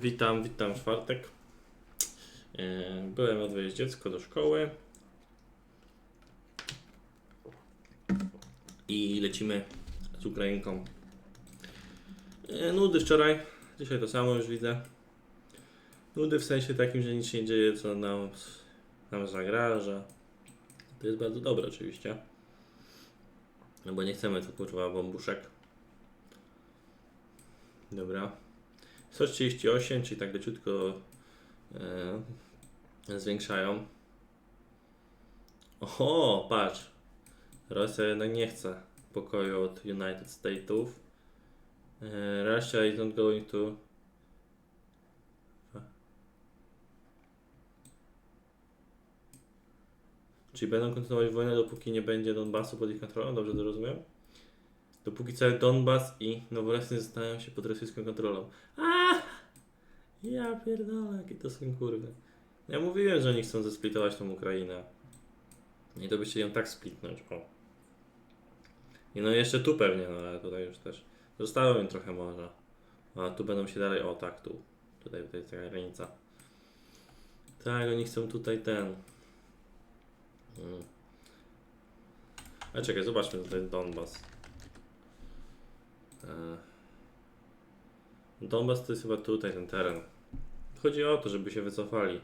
Witam, witam w czwartek. E, Byłem odwieźć dziecko do szkoły. I lecimy z Ukrainką. E, Nudy wczoraj. Dzisiaj to samo już widzę. Nudy w sensie takim, że nic się nie dzieje, co nam, nam zagraża. To jest bardzo dobre oczywiście. No bo nie chcemy tu kurwa bombuszek. Dobra. 138, czyli tak leciutko e, zwiększają. Oho, patrz. Rosja jednak nie chce pokoju od United Statesów. E, Russia is not going to Czyli będą kontynuować wojnę, dopóki nie będzie Donbasu pod ich kontrolą? Dobrze to rozumiem? Dopóki cały Donbas i Noworesny zostają się pod rosyjską kontrolą. A! Ja pierdolę, jakie to są kurwy. Ja mówiłem, że oni chcą zesplitować tą Ukrainę. I to by się ją tak splitnąć, o. I no jeszcze tu pewnie, no ale tutaj już też. Zostało im trochę może. A tu będą się dalej, o tak, tu. Tutaj, tutaj jest taka granica. Tak, oni chcą tutaj ten. Mm. A czekaj, zobaczmy tutaj Donbas. E, Donbas to jest chyba tutaj ten teren. Chodzi o to, żeby się wycofali.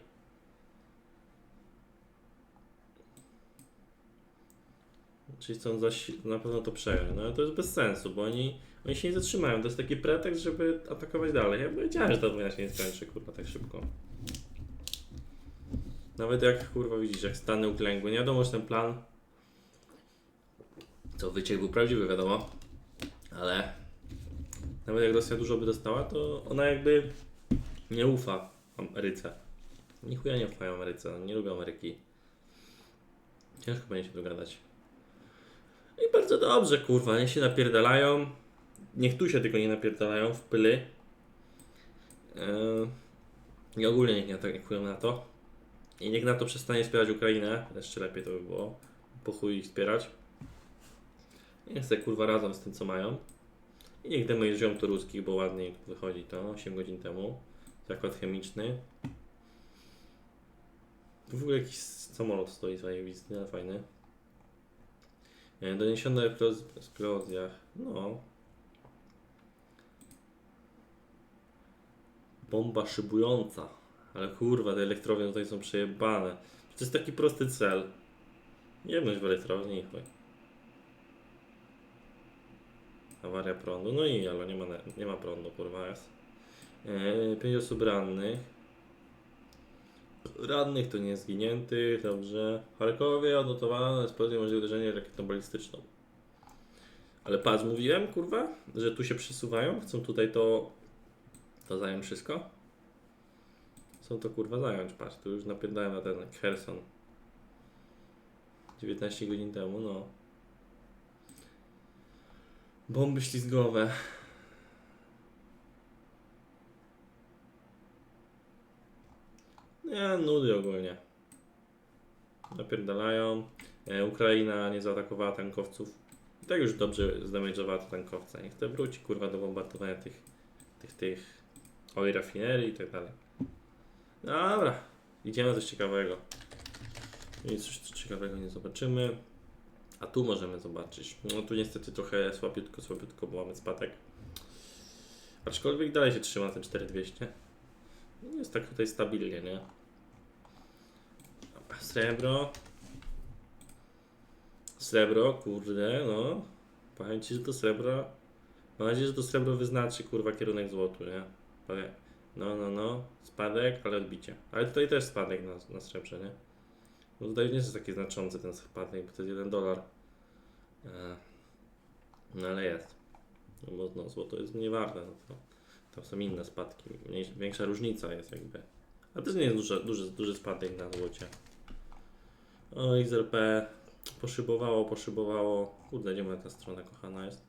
Czyli chcą zaś na pewno to przejąć. No ale to jest bez sensu, bo oni, oni się nie zatrzymają. To jest taki pretekst, żeby atakować dalej. Ja wiedziałem, że ta wojna się nie skończy, kurwa, tak szybko. Nawet jak, kurwa, widzisz, jak Stany uklękły. Nie wiadomo, czy ten plan, co wyciek był prawdziwy, wiadomo. Ale nawet jak Rosja dużo by dostała, to ona jakby nie ufa Ameryce. Nichuja nie ufają Ameryce, nie lubią Ameryki. Ciężko będzie się dogadać. I bardzo dobrze, kurwa, niech się napierdalają. Niech tu się tylko nie napierdalają w pyly. Yy, I ogólnie niech nie atakują na to. I niech na to przestanie wspierać Ukrainę. Jeszcze lepiej to by było. Po chuj ich wspierać. Niech se kurwa razem z tym co mają. I niech ziom to ruskich, bo ładnie wychodzi to 8 godzin temu. Zakład chemiczny. Tu w ogóle jakiś samolot stoi zajebisty, ale fajny. E, Doniesione o eksploz- eksplozjach. No. Bomba szybująca. Ale kurwa, te elektrownie tutaj są przejebane. To jest taki prosty cel. Jebnąć w elektrowni i chuj. Awaria prądu. No i ale nie ma, nie ma prądu, kurwa jest. Eee, pięć osób rannych. Rannych to nie zginiętych, dobrze. W Charkowie odnotowano eksplozję możliwe uderzenie rakietą balistyczną. Ale patrz, mówiłem, kurwa, że tu się przesuwają, chcą tutaj to, to zająć wszystko. Chcą to kurwa zająć, patrz, tu już napierdałem na ten Kherson. 19 godzin temu, no. Bomby ślizgowe. Nie, nudy ogólnie. Napierdalają. E, Ukraina nie zaatakowała tankowców. I tak już dobrze zdamage'owała te tankowce. Niech to wróci kurwa do bombardowania tych, tych, tych oil rafinerii i tak dalej. Dobra, idziemy coś ciekawego. Nic coś ciekawego nie zobaczymy. A tu możemy zobaczyć. No tu niestety trochę słabiutko, słabiutko, bo mamy spadek. Aczkolwiek dalej się trzyma ten 4200. Jest tak tutaj stabilnie, nie? Srebro. Srebro, kurde, no. Powiem ci, że to srebro. Mam nadzieję, że to srebro wyznaczy, kurwa, kierunek złotu, nie? No, no, no. Spadek, ale odbicie. Ale tutaj też spadek na, na srebrze, nie? No tutaj nie jest taki znaczący ten spadek, bo to jest 1 dolar. E, No ale jest. No bo no, złoto jest mniej warte, no to tam są inne spadki. Większa różnica jest jakby. A też nie jest duży, duży, duży spadek na złocie. O, XRP poszybowało, poszybowało. Kurde, gdzie moja ta strona kochana jest?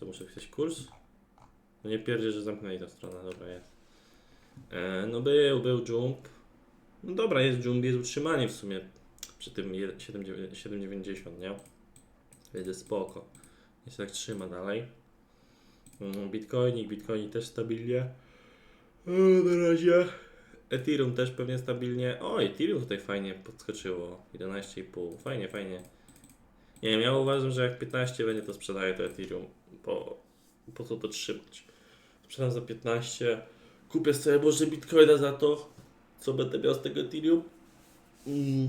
Co, muszę wpisać kurs? No nie pierdzie, że zamknęli tę stronę, dobra jest. E, no był, był jump. No dobra, jest jump, jest utrzymanie w sumie przy tym je- 7,9 7,90, nie? Więc spoko. Jest tak trzyma dalej. Mm, Bitcoinik, Bitcoinik też stabilnie. O, na razie. Ethereum też pewnie stabilnie. O, Ethereum tutaj fajnie podskoczyło. 11,5. Fajnie, fajnie. Nie wiem, ja uważam, że jak 15 będzie to sprzedaję to Ethereum, bo po co to trzymać? Sprzedam za 15, kupię sobie może Bitcoina za to, co będę miał z tego Ethereum. Mm.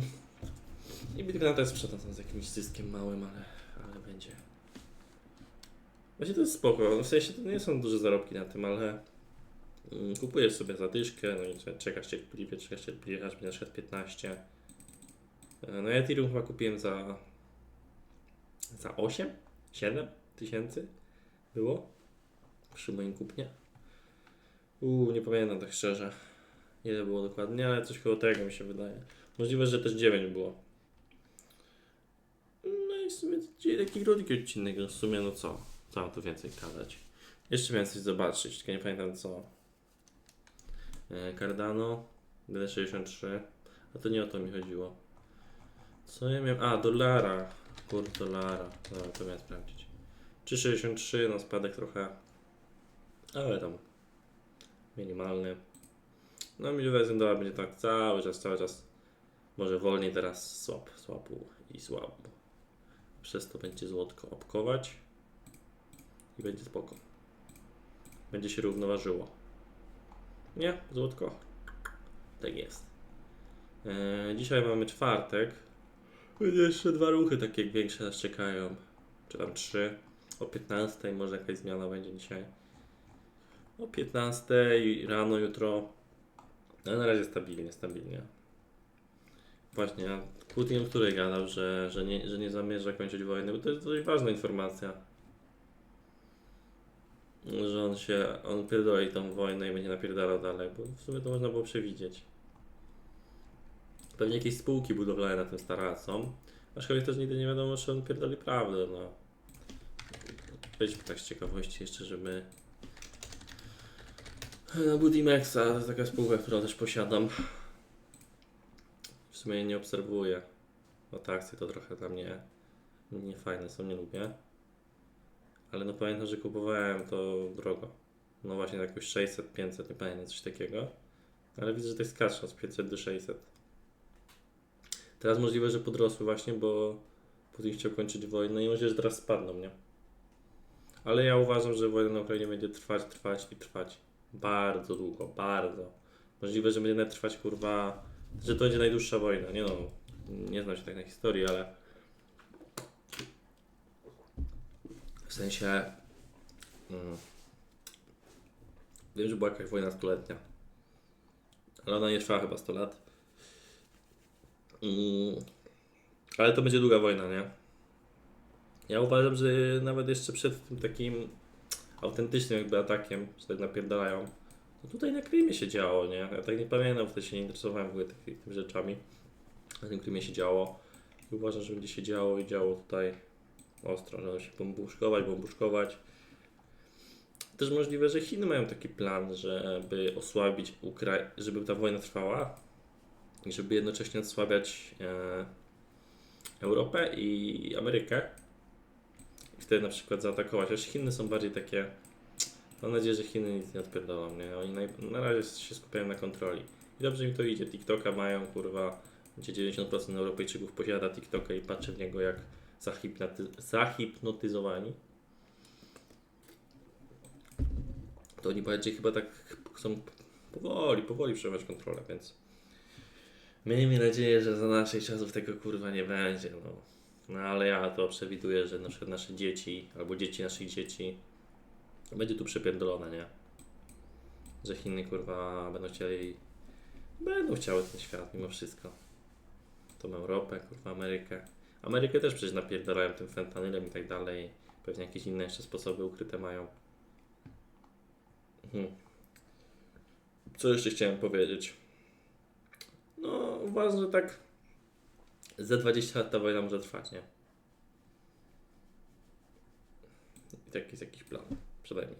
I Bitcoina też sprzedam z jakimś zyskiem małym, ale będzie. Właśnie to jest spoko, no w sensie to nie są duże zarobki na tym, ale mm, kupujesz sobie zadyszkę, no i cze- czekasz cierpliwie, czekasz cierpliwie, aż będzie na przykład 15. E, No ja Ethereum chyba kupiłem za za 8, 7 tysięcy było przy moim kupnie. Uuu, nie pamiętam tak szczerze, ile było dokładnie, ale coś koło tego mi się wydaje. Możliwe, że też 9 było. I w sumie dzisiaj taki krótki odcinek, no w sumie no co, co mam tu więcej gadać. Jeszcze miałem coś zobaczyć, tylko nie pamiętam co. E, Cardano, D63, a to nie o to mi chodziło. Co ja miałem? A, dolara. Kurs dolara. Dobra, to miałem sprawdzić. 3,63, no spadek trochę. Ale tam minimalny. No mi wydaje, dolar będzie tak cały czas, cały czas. Może wolniej teraz słab, słabu i słabo. Przez to będzie złotko opkować. I będzie spoko. Będzie się równoważyło. Nie, złotko. Tak jest. Eee, dzisiaj mamy czwartek. Będzie jeszcze dwa ruchy takie większe nas czekają. Czy tam trzy. O 15 może jakaś zmiana będzie dzisiaj. O 15 rano jutro. Ale na razie stabilnie, stabilnie. Właśnie, a Putin o której gadał, że, że, nie, że nie zamierza kończyć wojny, bo to jest dość ważna informacja. Że on się, on pierdoli tą wojnę i będzie napierdalał dalej, bo w sumie to można było przewidzieć. Pewnie jakieś spółki budowlane na tym staracą. Aczkolwiek też nigdy nie wiadomo, czy on pierdoli prawdę, no. Być tak z ciekawości jeszcze, żeby... No Budimexa, to jest taka spółka, którą też posiadam. Sumie nie obserwuję. No te akcje to trochę dla mnie nie fajne są, nie lubię. Ale no pamiętam, że kupowałem to drogo. No właśnie jakoś 600, 500, nie pamiętam, coś takiego. Ale widzę, że tak skaczą z 500 do 600. Teraz możliwe, że podrosły właśnie, bo Putin chciał kończyć wojnę i możliwe, że teraz spadną, nie? Ale ja uważam, że wojna na Ukrainie będzie trwać, trwać i trwać. Bardzo długo, bardzo. Możliwe, że będzie trwać, kurwa, że to będzie najdłuższa wojna. Nie no, nie znam się tak na historii, ale w sensie mm, wiem, że była jakaś wojna stuletnia. Ale ona nie trwała chyba 100 lat. Mm, ale to będzie długa wojna, nie? Ja uważam, że nawet jeszcze przed tym takim autentycznym jakby atakiem, że tak napierdalają, to tutaj na Krymie się działo, nie? Ja tak nie pamiętam, wtedy się nie interesowałem w ogóle takimi tymi rzeczami. Na tym Krymie się działo. I uważam, że będzie się działo i działo tutaj ostro, że się bombuszkować, bombuszkować. Też możliwe, że Chiny mają taki plan, żeby osłabić Ukrainę, żeby ta wojna trwała, i żeby jednocześnie osłabiać e, Europę i Amerykę. I wtedy na przykład zaatakować. Aż Chiny są bardziej takie. Mam nadzieję, że Chiny nic nie odpierdolą, nie? Oni naj, na razie się skupiają na kontroli. I dobrze im to idzie. TikToka mają, kurwa, gdzie 90% Europejczyków posiada TikToka i patrzy w niego jak zahipnoty, zahipnotyzowani. To oni bardziej chyba tak chcą powoli, powoli przejąć kontrolę, więc miejmy nadzieję, że za naszych czasów tego kurwa nie będzie, no. No ale ja to przewiduję, że na przykład nasze dzieci, albo dzieci naszych dzieci będzie tu przepierdolone, nie? Że Chiny kurwa będą chcieli, będą chciały ten świat mimo wszystko. Tą Europę, kurwa Amerykę. Amerykę też przecież napierdalają tym fentanylem i tak dalej. Pewnie jakieś inne jeszcze sposoby ukryte mają. Mhm. Co jeszcze chciałem powiedzieć? No, uważam, że tak za 20 lat ta wojna może trwać, nie? I taki jest jakiś plan, przynajmniej.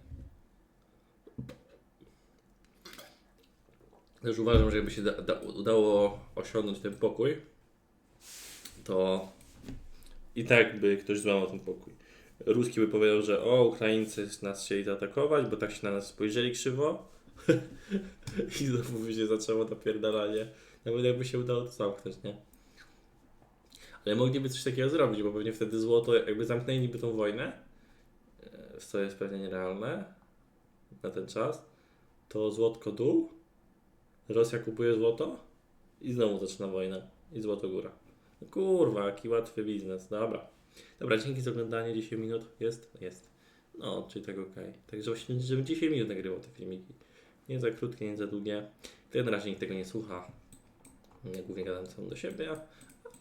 Też uważam, że jakby się da, da, udało osiągnąć ten pokój, to i tak by ktoś złamał ten pokój. Ruski by powiedział, że o, Ukraińcy nas chcieli zaatakować, bo tak się na nas spojrzeli krzywo. I znowu by się zaczęło napierdalanie. Nawet jakby się udało to zamknąć, nie? Ale mogliby coś takiego zrobić, bo pewnie wtedy złoto, jakby zamknęliby tą wojnę, co jest pewnie nierealne na ten czas, to złotko dół, Rosja kupuje złoto i znowu zaczyna wojnę i złoto góra. No kurwa, jaki łatwy biznes, dobra. Dobra, dzięki za oglądanie, 10 minut jest? Jest. No, czyli tak okej. Także właśnie, żebym 10 minut nagrywał te filmiki. Nie za krótkie, nie za długie. To na razie nikt tego nie słucha. Ja głównie gadam sam do siebie,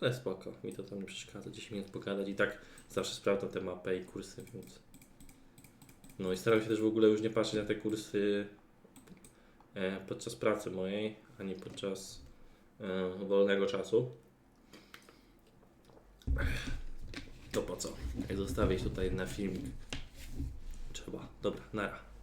ale spoko, mi to tam nie przeszkadza. 10 minut pogadać i tak zawsze sprawdzam te mapy i kursy, więc... No i staram się też w ogóle już nie patrzeć na te kursy e, podczas pracy mojej, ani podczas e, wolnego czasu. To po co? Jak zostawić tutaj na filmik? Trzeba. Dobra, nara.